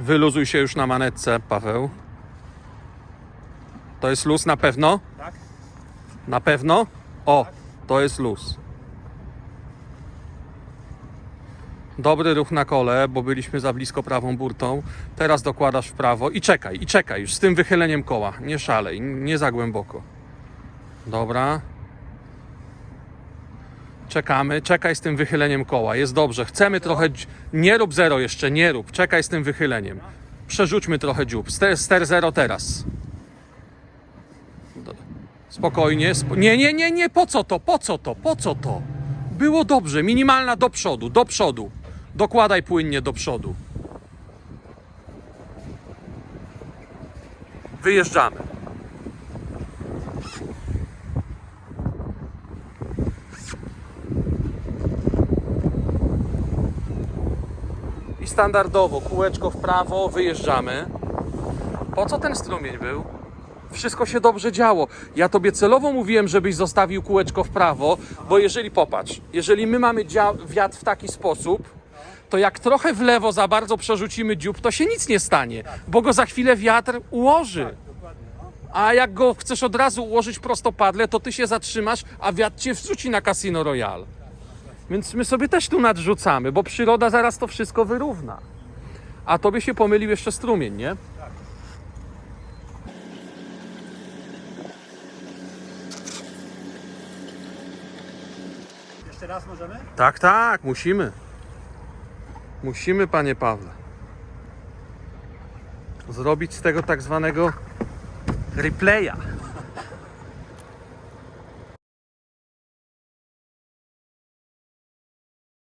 Wyluzuj się już na manetce, Paweł. To jest luz na pewno? Tak? Na pewno? O, to jest luz. Dobry ruch na kole, bo byliśmy za blisko prawą burtą. Teraz dokładasz w prawo i czekaj, i czekaj już z tym wychyleniem koła. Nie szalej, nie za głęboko. Dobra. Czekamy, czekaj z tym wychyleniem koła. Jest dobrze. Chcemy trochę. Nie rób zero jeszcze, nie rób. Czekaj z tym wychyleniem. Przerzućmy trochę dziób. Ster, ster zero teraz. Spokojnie. Sp nie, nie, nie, nie. Po co to? Po co to? Po co to? Było dobrze. Minimalna do przodu, do przodu. Dokładaj płynnie do przodu. Wyjeżdżamy. Standardowo kółeczko w prawo, wyjeżdżamy. Po co ten strumień był? Wszystko się dobrze działo. Ja tobie celowo mówiłem, żebyś zostawił kółeczko w prawo, bo jeżeli popatrz, jeżeli my mamy wiatr w taki sposób, to jak trochę w lewo za bardzo przerzucimy dziób, to się nic nie stanie, bo go za chwilę wiatr ułoży. A jak go chcesz od razu ułożyć prostopadle, to ty się zatrzymasz, a wiatr cię wrzuci na Casino Royale. Więc my sobie też tu nadrzucamy, bo przyroda zaraz to wszystko wyrówna. A tobie się pomylił jeszcze strumień, nie? Jeszcze raz możemy? Tak, tak, musimy. Musimy, panie Pawle. Zrobić z tego tak zwanego replaya.